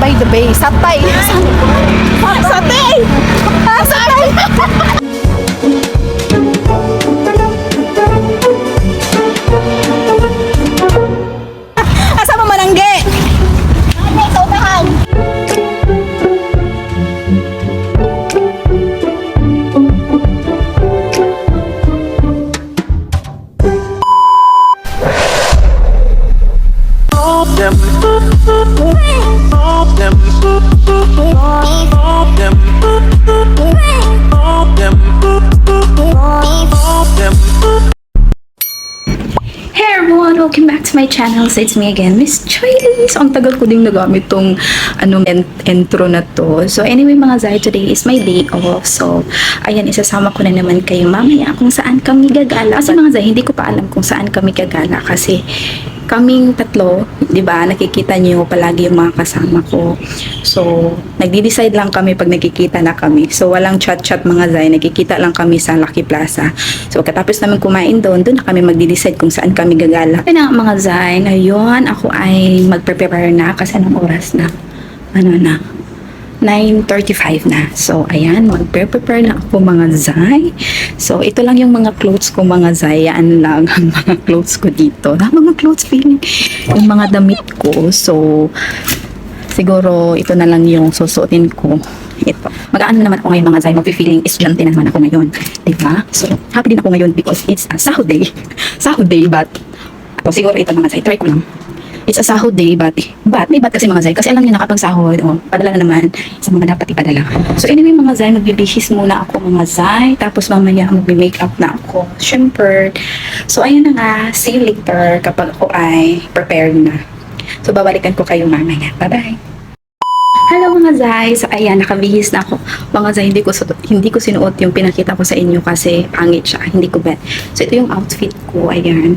by the Bay. Satay. Satay! Ah, Satay! My channel. So it's me again, Miss Choy. So ang tagal ko ding nagamit tong ano, en- intro na to. So anyway mga Zay, today is my day off. So ayan, isasama ko na naman kayo mamaya kung saan kami gagala. Kasi mga Zay, hindi ko pa alam kung saan kami gagala kasi kaming tatlo, 'di ba? Nakikita niyo palagi yung mga kasama ko. So, nagdi-decide lang kami pag nakikita na kami. So, walang chat-chat mga Zay, nakikita lang kami sa Lucky Plaza. So, katapos namin kumain doon, doon na kami magdi-decide kung saan kami gagala. Kaya na mga Zay, ngayon ako ay mag-prepare na kasi anong oras na? Ano na? 9.35 na. So, ayan, mag-prepare na ako mga Zay. So, ito lang yung mga clothes ko mga Zay. Yan lang ang mga clothes ko dito. Na mga clothes feeling. Yung mga damit ko. So, siguro ito na lang yung susuotin ko. Ito. Mag-aano naman ako ngayon mga Zay. Mag-feeling estudyante na naman ako ngayon. Diba? So, happy din ako ngayon because it's a sahod day. sahod day, but ito, siguro ito mga Zay. Try ko lang. It's a sahod day, but, but, may but kasi mga Zay. Kasi alam niyo na kapag sahod, oh, padala na naman sa mga dapat ipadala. So anyway mga Zay, magbibihis muna ako mga Zay. Tapos mamaya magbi-makeup na ako. Siyempre. So ayun na nga, see you later kapag ako ay prepared na. So babalikan ko kayo mamaya. Bye-bye! Hello mga Zay! So ayan, nakabihis na ako. Mga Zay, hindi ko, hindi ko sinuot yung pinakita ko sa inyo kasi pangit siya. Hindi ko bet. So ito yung outfit ko. Ayan.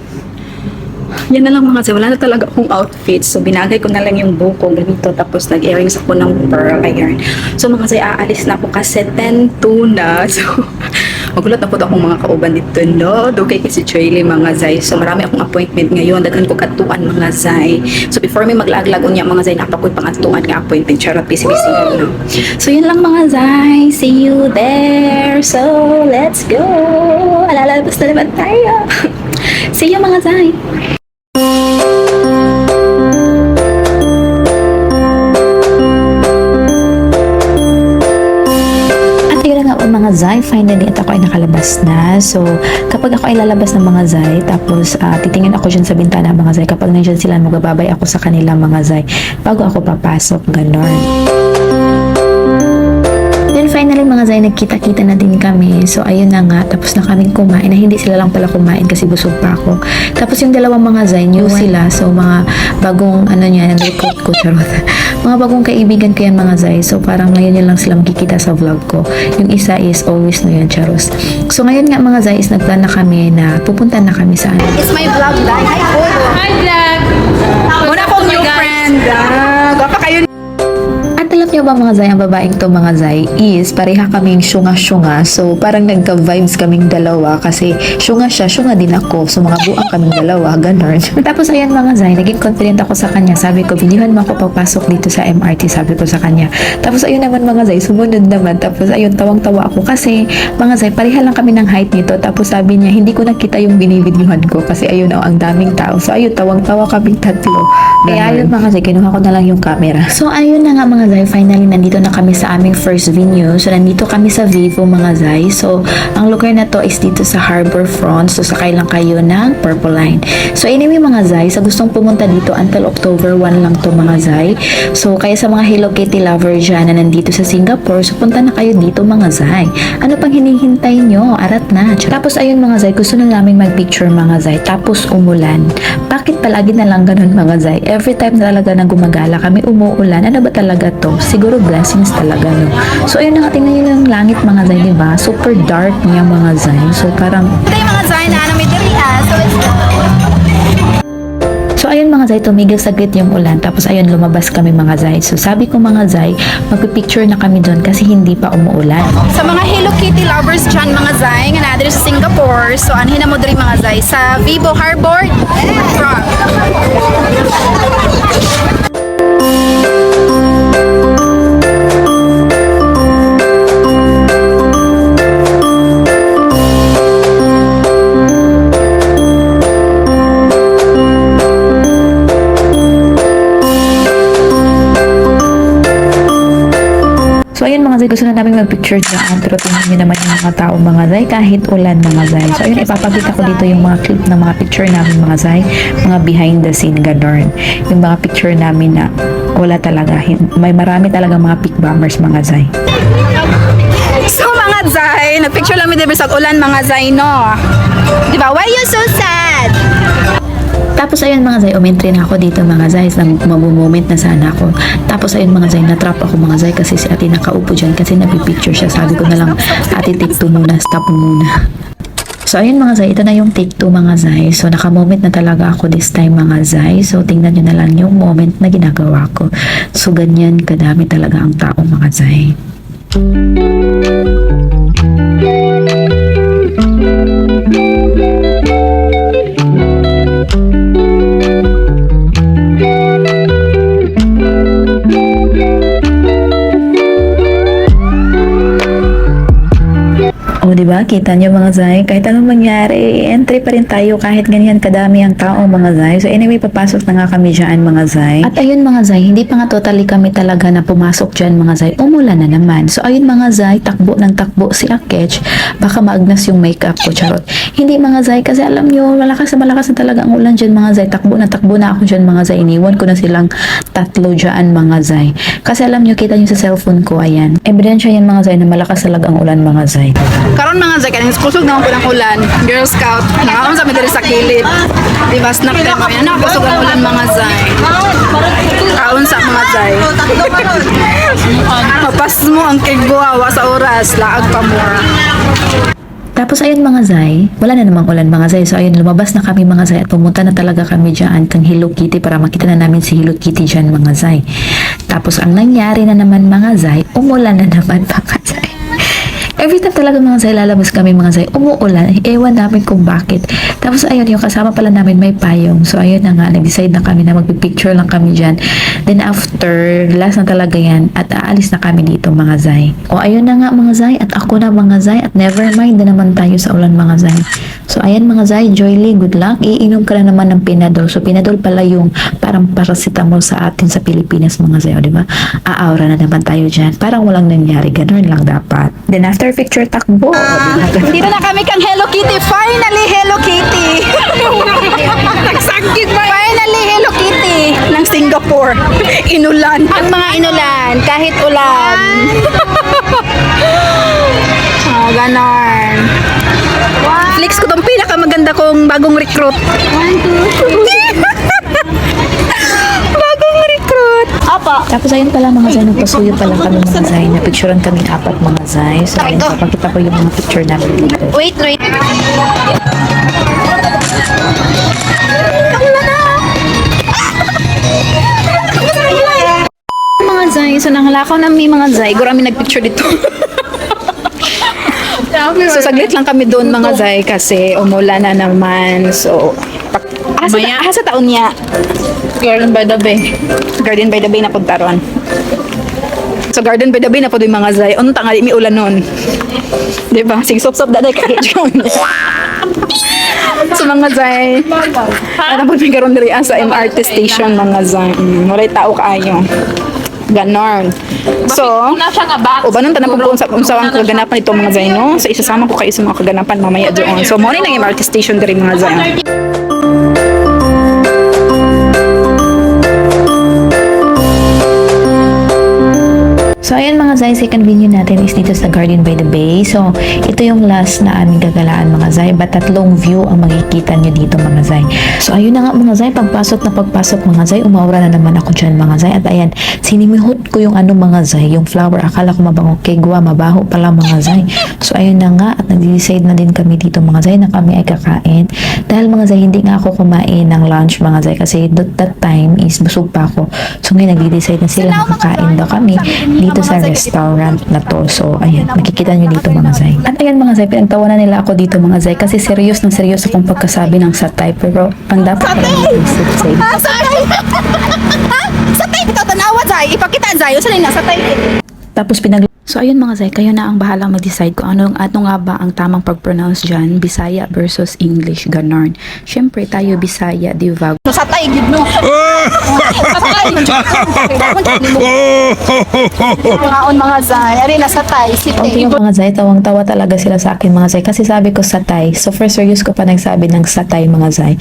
Yan na lang mga Zay. Wala na talaga akong outfit. So binagay ko na lang yung buko ganito. Tapos nag-earrings ako ng pearl. Ayan. So mga Zay, aalis na ako kasi 10 to na. So magulat na po akong mga kauban dito, no? Dugay kasi Choyli, mga Zay. So, marami akong appointment ngayon. Daghan ko katuan, mga Zay. So, before may maglaglag unya mga Zay, napakoy pang atuan nga appointment. Charot, busy-busy no? So, yun lang, mga Zay. See you there. So, let's go. Alalabas na naman tayo. See you, mga Zay. Zay, finally at ako ay nakalabas na. So, kapag ako ay lalabas ng mga Zay, tapos ah, titingin ako dyan sa bintana mga Zay, kapag nandiyan sila, magbababay ako sa kanila mga Zay, bago ako papasok, ganon. Nagkita-kita na din kami. So ayun na nga, tapos na kaming kumain. Na hindi sila lang pala kumain kasi busog pa ako. Tapos yung dalawang mga Zay, new sila. So mga bagong, ano niya, recruit ko, charot. mga bagong kaibigan ko yan mga Zay. So parang ngayon yun lang sila makikita sa vlog ko. Yung isa is always no yan, charos. So ngayon nga mga Zay is nagplan na kami na pupunta na kami sa ano. It's my vlog, Day. Hi, Polo. Hi, vlog! Muna akong new friend. Ah, ba mga Zay, ang babaeng to mga Zay is pareha kaming syunga-syunga. So parang nagka-vibes kaming dalawa kasi syunga siya, syunga din ako. So mga buang kaming dalawa, ganon. Tapos ayan mga Zay, naging confident ako sa kanya. Sabi ko, bilihan mo ako pagpasok dito sa MRT, sabi ko sa kanya. Tapos ayun naman mga Zay, sumunod naman. Tapos ayun, tawang-tawa ako kasi mga Zay, pareha lang kami ng height nito. Tapos sabi niya, hindi ko nakita yung binivideohan ko kasi ayun, oh, ang daming tao. So ayun, tawang-tawa kaming tatlo. Kaya ayun mga Zay, kinuha ko na lang yung camera. So ayun na nga mga Zay, finally nandito na kami sa aming first venue. So nandito kami sa Vivo mga Zay. So ang lugar na to is dito sa Harbor Front. So sakay lang kayo ng Purple Line. So anyway mga Zay, sa gustong pumunta dito until October 1 lang to mga Zay. So kaya sa mga Hello Kitty lover dyan na nandito sa Singapore, so punta na kayo dito mga Zay. Ano pang hinihintay nyo? Arat na. Tapos ayun mga Zay, gusto na namin mag-picture mga Zay. Tapos umulan. Bakit palagi na lang ganun mga Zay? Every time na talaga na gumagala kami umuulan, ano ba talaga to? Siguro blessings talaga no. So ayun na tingnan nyo yung langit mga Zay, di ba? Super dark niya mga Zay. So parang Ito yung mga Zay na ano may diri ah. So, go. So ayun mga Zay, tumigil saglit yung ulan. Tapos ayun, lumabas kami mga Zay. So sabi ko mga Zay, magpipicture na kami doon kasi hindi pa umuulan. Sa mga Hello Kitty lovers dyan, mga Zay, nga na sa Singapore, so anhin na mo diri mga Zay, sa Vivo Harbor, Frog. Zay, gusto na namin mag-picture dyan. Pero tingnan nyo naman yung mga tao mga Zay, kahit ulan mga Zay. So ayun, ipapakita ko dito yung mga clip ng mga picture namin mga Zay. Mga behind the scene, ganon. Yung mga picture namin na wala talaga. May marami talaga mga pick bombers mga Zay. So mga Zay, nagpicture lang mi sa ulan mga Zay, no? Di ba? Why you so sad? Tapos ayun mga Zay, umentry na ako dito mga Zay. Nang moment na sana ako. Tapos ayun mga Zay, natrap ako mga Zay kasi si ate nakaupo dyan kasi nagpipicture siya. Sabi ko na lang, ate take two muna, stop muna. So ayun mga Zay, ito na yung take two mga Zay. So naka-moment na talaga ako this time mga Zay. So tingnan nyo na lang yung moment na ginagawa ko. So ganyan kadami talaga ang tao mga Zay. O, di ba? Kita nyo mga Zay, kahit anong mangyari, entry pa rin tayo kahit ganyan kadami ang tao mga Zay. So anyway, papasok na nga kami dyan mga Zay. At ayun mga Zay, hindi pa nga totally kami talaga na pumasok dyan mga Zay. Umulan na naman. So ayun mga Zay, takbo ng takbo si Akech. Baka maagnas yung makeup ko, charot. Hindi mga Zay, kasi alam nyo, malakas na malakas na talaga ang ulan dyan mga Zay. Takbo na takbo na ako dyan mga Zay. Iniwan ko na silang tatlo dyan mga Zay. Kasi alam nyo, kita nyo sa cellphone ko, ayan. Ebidensya yan mga Zay na malakas talaga ang ulan mga Zay. Karon mga Zay, kanang kusog naman po ng ulan. Girl Scout, nakaon sa mi diri sa kilid. Di ba? Snack time mo yan. Nakakusog ang ulan mga Zay. Kaon sa mga Zay. Mapas mo ang kigwawa sa oras. Laag pa mo. Tapos ayun mga Zay, wala na namang ulan mga Zay. So ayun, lumabas na kami mga Zay at pumunta na talaga kami dyan kang Hello Kitty para makita na namin si Hello Kitty dyan mga Zay. Tapos ang nangyari na naman mga Zay, umulan na naman mga Zay. Every time talaga mga Zay, lalabas kami mga Zay, umuulan. Ewan namin kung bakit. Tapos ayun, yung kasama pala namin may payong. So ayun na nga, nag-decide na kami na magpipicture lang kami dyan. Then after, last na talaga yan at aalis na kami dito mga Zay. O ayun na nga mga Zay at ako na mga Zay at never mind na naman tayo sa ulan mga Zay. So ayan mga Zay, Joy Lee, good luck. Iinom ka na naman ng Pinadol. So Pinadol pala yung parang paracetamol sa atin sa Pilipinas mga Zay, di ba? Aaura na naman tayo dyan. Parang walang nangyari, ganun lang dapat. Then after picture takbo, ba? Dito na kami kang Hello Kitty. Finally, Hello Kitty. Nagsagit ba? Finally, Hello Kitty ng Singapore. Inulan. Ang mga inulan, kahit ulan. ah, ganon. Flex ko tong pinakamaganda kong bagong recruit. bagong Tapos ayun pala mga Zay, nagpasuyo pala kami mga Zay. Napicturean kami apat mga Zay. So ayun, papakita ko yung mga picture namin dito. Wait, wait. mga Zay, so nangalakaw na may mga Zay. Gura kami nagpicture dito. so saglit lang kami doon mga Zay kasi umulan na naman. So, asa, asa taon niya? Garden by the Bay. Garden by the Bay na puntaron. So Garden by the Bay na po yung mga Zay. Unta nga may ulan nun. Di ba? Sige, sop-sop daday kahit yun. so mga Zay, ano po may karon diri sa MRT station mga Zay. Mm, walay tao kaayo. Ganon. So, o ba nung tanong po unsa unsa ang kaganapan nito mga Zay no? So isasama ko kayo sa mga kaganapan mamaya doon. So mo ni nang MRT station diri mga Zay. So, ayun mga Zay, second video natin is dito sa Garden by the Bay. So, ito yung last na aming gagalaan mga Zay. But tatlong view ang makikita nyo dito mga Zay. So, ayun na nga mga Zay, pagpasok na pagpasok mga Zay, umaura na naman ako dyan mga Zay. At ayan, sinimihot ko yung ano mga Zay, yung flower. Akala ko mabango kegwa, mabaho pala mga Zay. So, ayun na nga, at nag-decide na din kami dito mga Zay na kami ay kakain. Dahil mga Zay, hindi nga ako kumain ng lunch mga Zay kasi that, that time is busog pa ako. So, ngayon nag-decide na sila kakain daw kami dito sa restaurant na to. So, ayan, makikita nyo dito mga Zay. At ayan mga Zay, pinagtawanan nila ako dito mga Zay kasi serious ng serious akong pagkasabi ng satay. Pero ang dapat pala mag-isip Zay. Ha? Satay! Ito tanawa, Zay. Ipakita, Zay. Usa na satay. Tapos pinag So ayun mga Zay, kayo na ang bahalang mag-decide kung ano, ano nga ba ang tamang pag-pronounce dyan, Bisaya versus English, ganon. Siyempre, tayo Bisaya, di ba? Satay, gid no. Ngaon mga Zay. Ari na satay. Okay Siti. yung mga Zay, tawang-tawa talaga sila sa akin mga Zay. Kasi sabi ko satay. So for serious ko pa nagsabi ng satay mga Zay.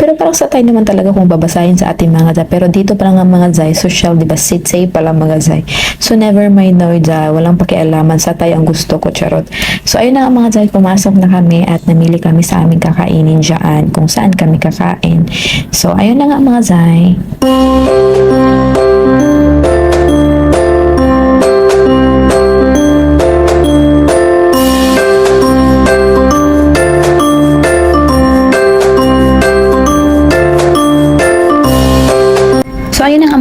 Pero parang satay naman talaga kung babasahin sa ating mga Zay. Pero dito pa lang ang mga Zay, social, di ba? Sitsay pala mga Zay. So never mind no, Zay. Walang pakialaman. Satay ang gusto ko, charot. So ayun na mga Zay, pumasok na kami at namili kami sa aming kakainin dyan. Kung saan kami kakain. So ayun na nga mga Zay.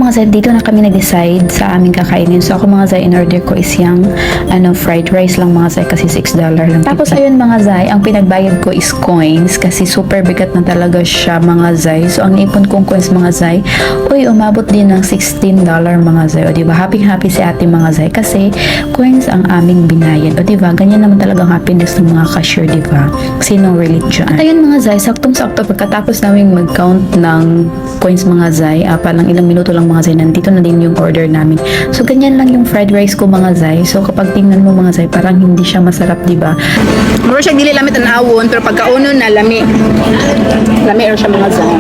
Mga Zay, dito na kami nag-decide sa aming kakainin. So ako mga Zay, in-order ko is yung ano, fried rice lang mga Zay kasi $6 lang. Tapos ayun mga Zay, ang pinagbayad ko is coins kasi super bigat na talaga siya mga Zay. So ang ipon kong coins mga Zay, uy, umabot din ng $16 mga Zay. O diba, happy happy si ate mga Zay kasi coins ang aming binayad. O diba, ganyan naman talaga ang happiness ng mga cashier, diba? Sino relate dyan? At ayun mga Zay, saktong-sakto pagkatapos namin mag-count ng coins mga Zay, uh, parang ilang minuto lang mga Zay, nandito na din yung order namin. So, ganyan lang yung fried rice ko mga Zay. So, kapag tingnan mo mga Zay, parang hindi siya masarap, di ba? Muro siya dili lamit ang awon, pero pagkaunon na lami. Lami siya mga Zay.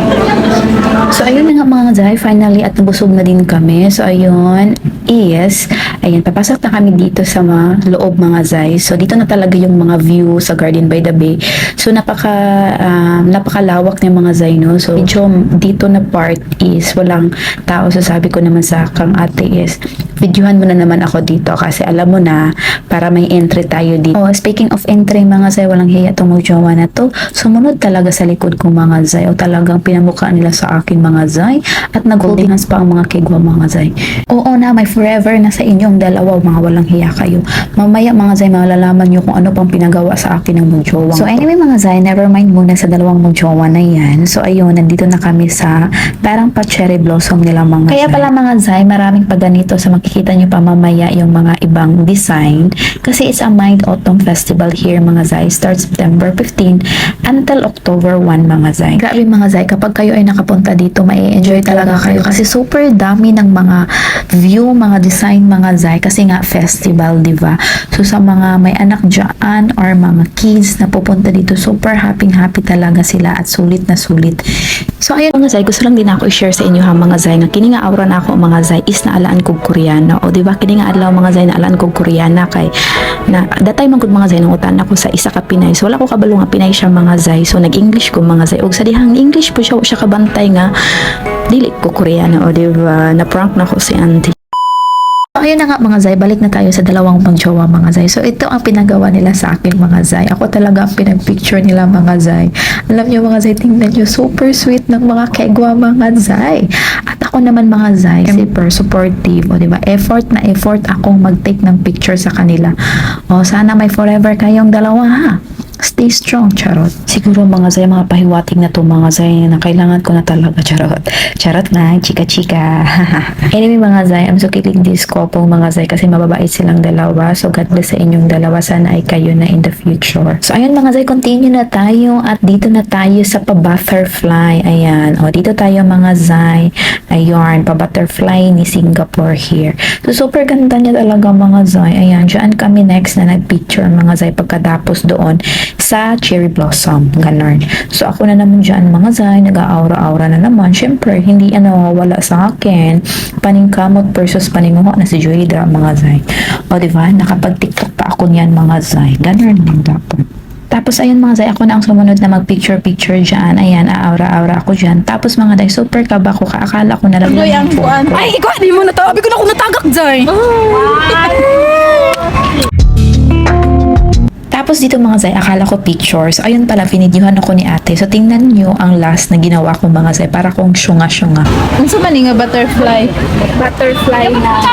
So, ayun na nga mga Zay, finally, at nabusog na din kami. So, ayun is, ayan, papasok na kami dito sa mga loob mga Zay. So, dito na talaga yung mga view sa Garden by the Bay. So, napaka, um, napakalawak ng mga Zay, no? So, medyo dito na part is walang tao. So, sabi ko naman sa kang ate is, videohan mo na naman ako dito kasi alam mo na para may entry tayo dito. Oh, speaking of entry mga Zay, walang hiya itong magjowa na to. Sumunod talaga sa likod ko mga Zay o talagang pinamukha nila sa akin mga Zay at nag-holding hands pa ang mga kegwa mga Zay. Oo na, may forever na sa inyong dalawa mga walang hiya kayo. Mamaya mga Zay, malalaman nyo kung ano pang pinagawa sa akin ng magjowa. So anyway mga Zay, never mind muna sa dalawang magjowa na yan. So ayun, nandito na kami sa parang pa cherry blossom nila mga Kaya pala mga Zay, maraming pa ganito sa makikita nyo pa mamaya yung mga ibang design. Kasi it's a Mind Autumn Festival here mga Zay. Start September 15 until October 1 mga Zay. Grabe mga Zay, kapag kayo ay nakapunta dito, mai-enjoy talaga kayo. Kasi super dami ng mga view, mga design mga Zay. Kasi nga festival, di ba? So sa mga may anak dyan or mga kids na pupunta dito, super happy happy talaga sila at sulit na sulit. So ayun mga Zay, gusto lang din ako i-share sa inyo ha mga Zay nga kini nga aura na ako mga Zay. Is naalaan kog Koreana. O di ba? Kini nga adlaw mga Zay naalaan kog Koreana kay na datay man gud mga Zay nang utan ako sa isa ka Pinay. So wala ko kabalo nga Pinay siya mga Zay. So nag-English ko mga Zay. Og sa dihang English po siya siya kabantay nga dili ko Koreana. O di ba? Na prank na ko si auntie. So, ayun na nga mga Zay, balik na tayo sa dalawang magjowa mga Zay. So, ito ang pinagawa nila sa akin mga Zay. Ako talaga ang pinagpicture nila mga Zay. Alam niyo mga Zay, tingnan niyo, super sweet ng mga kegwa mga Zay. Ako naman mga Zay, super supportive. O, di ba? Effort na effort akong mag-take ng picture sa kanila. O, sana may forever kayong dalawa ha. Stay strong, charot. Siguro mga Zay, mga pahiwating na to mga Zay na kailangan ko na talaga, charot. Charot na, chika-chika. anyway mga Zay, I'm so killing this couple mga Zay kasi mababait silang dalawa. So God bless sa inyong dalawa. Sana ay kayo na in the future. So ayun mga Zay, continue na tayo at dito na tayo sa pa-butterfly. Ayan. O dito tayo mga Zay. Ayun, pa-butterfly ni Singapore here. So super ganda niya talaga mga Zay. Ayan, dyan kami next na nag-picture mga Zay pagkatapos doon sa cherry blossom. Ganon. So, ako na naman dyan mga zay, nag-aura-aura na naman. Siyempre, hindi ano wala sa akin. Paningkamot versus paninguho na si Joydra mga zay. O, diba? Nakapag-tiktok pa ako niyan mga zay. Ganon lang dapat. Tapos, ayun mga zay, ako na ang sumunod na mag-picture-picture dyan. Ayan, aura-aura ako dyan. Tapos, mga zay, super kaba ko. Kaakala ko na lang yung kuan. Ay, ikaw, di mo na to. Abi ko na ako natagak, Zay. Tapos dito mga zay, akala ko pictures. Ayun pala, pinidyuhan ako ni ate. So tingnan nyo ang last na ginawa ko mga zay. Para kong syunga-syunga. Ano sa nga butterfly? Butterfly na...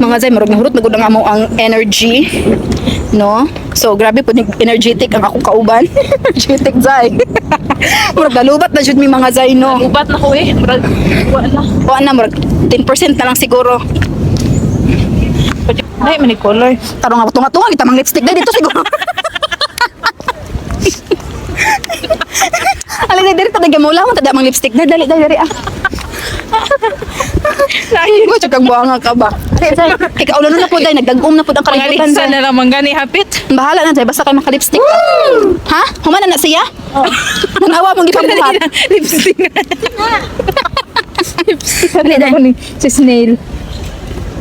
mga zay, marag nahurot na gud ang amo ang energy. No? So, grabe po, energetic ang akong kauban. energetic, zay. murag nalubat na jud mi mga zay, no? Ubat na ko eh. Murag, wala. O na, murag 10% na lang siguro. Ay, mani color. Tarong nga, tunga-tunga, kita mang lipstick na dito siguro. Alay, dali, dali, tadag mo lang, tadag mang lipstick na, dali, dali, ah. Ay, mo, tsakang buhanga ka ba? Ikaw, ulo na po, dahil nagdagom na po ang kalibutan. Dahil. na lang manggani hapit. Bahala na, dahil basta kayo makalipstick. Ha? Humana na siya? Nanawa mong gipagbuhat. Lipstick na. Dali, dali. Si Snail.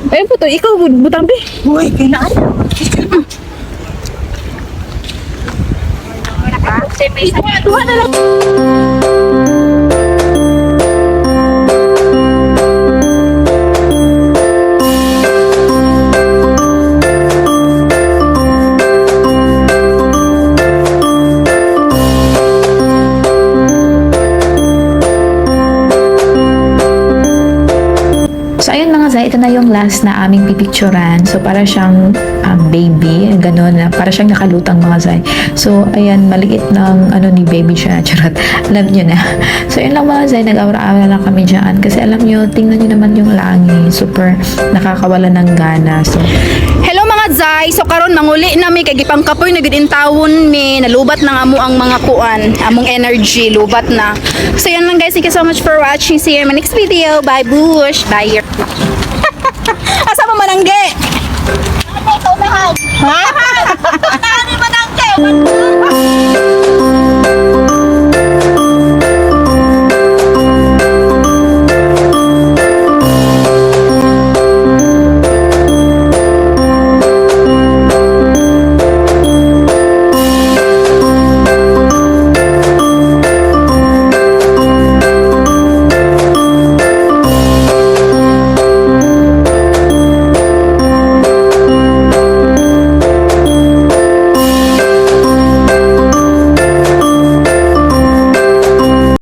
Ayun po to, ikaw butang be. Uy, kailangan. So yung last na aming pipicturan. So para siyang um, baby, ganun na para siyang nakalutang mga zay. So ayan, maliit ng ano ni baby siya, charot. Alam niyo na. So yun lang mga zay, nag-aura-aura lang kami dyan. Kasi alam niyo, tingnan niyo naman yung langit. Super nakakawala ng gana. So Hello mga Zay, so karon manguli na mi kay gipang kapoy na gid intawon mi, nalubat na nga mo ang mga kuan, among energy lubat na. So yan lang guys, thank you so much for watching. See you in my next video. Bye bush. Bye. Asa mo manangge? Ha? Manangge.